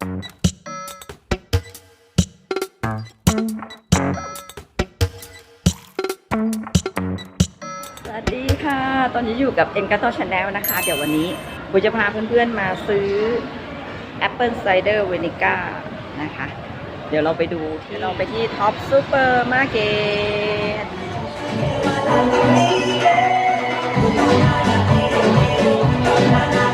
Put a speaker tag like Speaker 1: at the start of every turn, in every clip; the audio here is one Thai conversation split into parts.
Speaker 1: สวัสดีค่ะ ตอนนี้อยู่กับ e n c a t o Channel นะคะ เดี๋ยววันนี้ปุจะพาเพื่อนๆมาซื้อ Apple Cider Vinegar นะคะ เดี๋ยวเราไปดูที่เราไปที่ Top Super Market คือ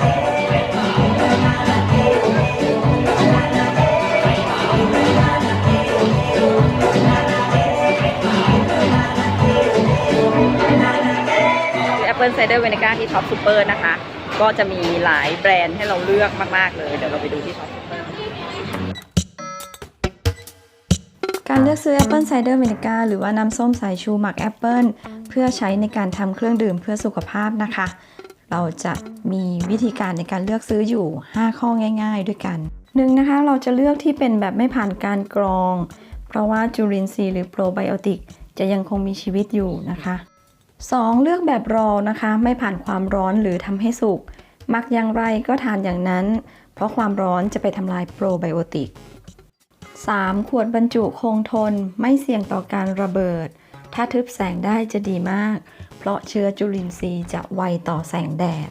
Speaker 1: Apple Cider Vinegar ที่ Top Super นะคะ ก็จะมีหลายแบรนด์ให้เราเลือกมาก ๆ เลย เดี๋ยวเราไปดูที่ Top Super
Speaker 2: การเลือกซื้อแอปเปิลไซเดอร์ i ินิก้าหรือว่าน้ำส้มสายชูหมักแอปเปิลเพื่อใช้ในการทำเครื่องดื่มเพื่อสุขภาพนะคะ เราจะมีวิธีการในการเลือกซื้ออยู่ 5 ข้อง่าย ๆ ด้วยกันหนึ่งนะคะเราจะเลือกที่เป็นแบบไม่ผ่านการกรอง เพราะว่าจุลินทรีย์หรือโปรไบโอติกจะยังคงมีชีวิตอยู่นะคะ 2. เลือกแบบรอนะคะ ไม่ผ่านความร้อนหรือทำให้สุกหมักอย่างไรก็ทานอย่างนั้น เพราะความร้อนจะไปทำลายโปรไบโอติก 3. ขวดบรรจุคงทนไม่เสี่ยงต่อการระเบิด ถ้าทึบแสงได้จะดีมาก เพราะเชื้อจุลินทรีย์จะไวต่อแสงแดด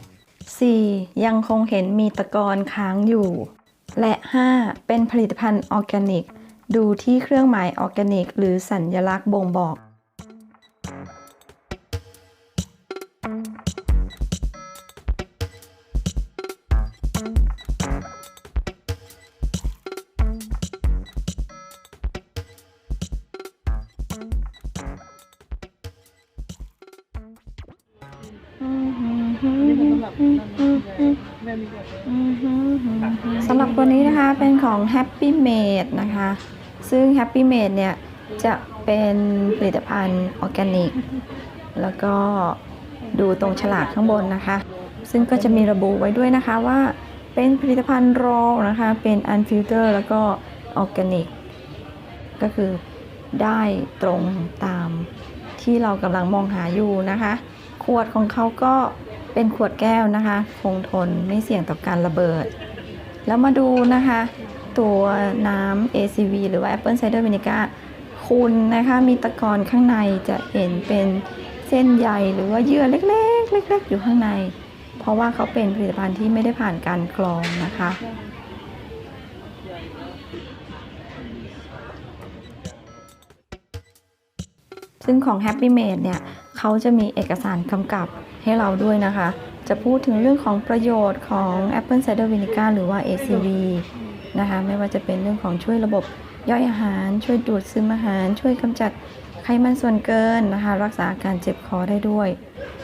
Speaker 2: 4. ยังคงเห็นมีตะกอนค้างอยู่ และ 5. เป็นผลิตภัณฑ์ออร์แกนิก ดูที่เครื่องหมายออร์แกนิก หรือสัญลักษณ์บ่งบอก สำหรับตัวนี้นะคะเป็นของ Happy Made นะคะ ซึ่ง Happy Made เนี่ย จะเป็นผลิตภัณฑ์ออร์แกนิก แล้วก็ ดูตรงฉลากข้างบนนะคะ ซึ่งก็จะมีระบุไว้ด้วยนะคะว่าเป็นผลิตภัณฑ์รอนะคะ เป็น unfiltered แล้วก็ออร์แกนิก ก็คือได้ตรงตามที่เรากำลังมองหาอยู่นะคะ ขวดของเขาก็เป็นขวดแก้วนะคะ คงทนไม่เสี่ยงต่อการระเบิด แล้วมาดูนะคะ ตัวน้ำ ACV หรือว่า Apple Cider Vinegar คุณนะคะ มีตะกอนข้างในจะเห็นเป็น เส้นใยหรือว่าเยื่อเล็กๆเล็กๆอยู่ข้างใน เพราะว่าเขาเป็นผลิตภัณฑ์ที่ไม่ได้ผ่านการกรองนะคะ ซึ่งของ Happy Made เนี่ยเขาจะมีเอกสารกำกับให้เราด้วยนะคะ จะพูดถึงเรื่องของประโยชน์ของ Apple Cider Vinegar หรือว่า ACV นะคะ ไม่ว่าจะเป็นเรื่องของช่วยระบบย่อยอาหาร ช่วยดูดซึมอาหาร ช่วยกำจัด ไขมันส่วนเกินนะคะ รักษาอาการเจ็บคอได้ด้วย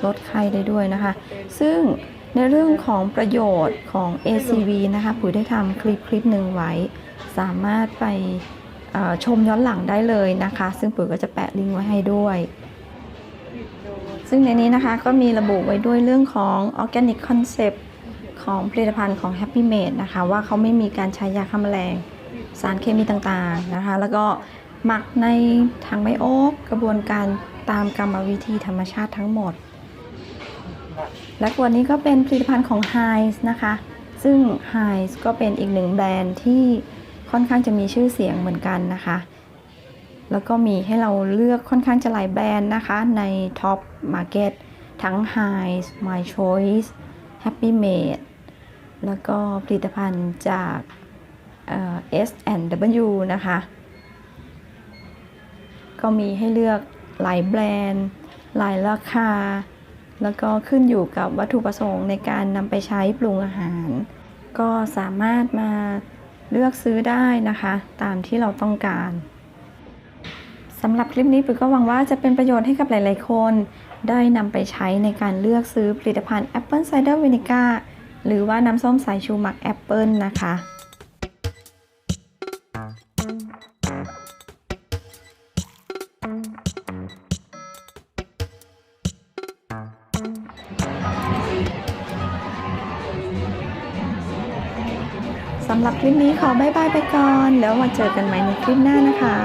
Speaker 2: ลดไข้ได้ด้วยนะคะ ซึ่งในเรื่องของประโยชน์ของ ACV นะคะปุ๋ยได้ทำคลิปคลิปหนึ่งไว้ สามารถไปชมย้อนหลังได้เลยนะคะ ซึ่งปุ๋ยก็จะแปะลิงก์ไว้ให้ด้วย ซึ่งในนี้นะคะก็มีระบุไว้ด้วยเรื่องของ Organic Concept ของผลิตภัณฑ์ของ Happy Made นะคะ ว่าเขาไม่มีการใช้ยาฆ่าแมลง สารเคมีต่างๆนะคะ แล้วก็ หมักในถังไบโอกกระบวนการตามกรรมวิธีธรรมชาติทั้งหมด และขวดนี้ก็เป็นผลิตภัณฑ์ของ h e i n นะคะ ซึ่ง h e i n ก็เป็นอีกหนึ่งแบรนด์ที่ค่อนข้างจะมีชื่อเสียงเหมือนกันนะคะ แล้วก็มีให้เราเลือกค่อนข้างจะหลายแบรนด์นะคะ ใน Top Market ทั้ง Heinz My Choice Happy Made แล้วก็ผลิตภัณฑ์จากเอ่อ S&W นะคะ ก็มีให้เลือกหลายแบรนด์ หลายราคา แล้วก็ขึ้นอยู่กับวัตถุประสงค์ในการนำไปใช้ปรุงอาหาร ก็สามารถมาเลือกซื้อได้นะคะ ตามที่เราต้องการสำหรับคลิปนี้ปุ๋ยก็หวังว่าจะเป็นประโยชน์ให้กับหลาย ๆ คน ได้นำไปใช้ในการเลือกซื้อผลิตภัณฑ์ Apple Cider Vinegar หรือว่าน้ำส้มสายชูหมักแอปเปิลนะคะ สำหรับคลิปนี้ขอบายบายไปก่อน แล้วมาเจอกันใหม่ในคลิปหน้านะคะ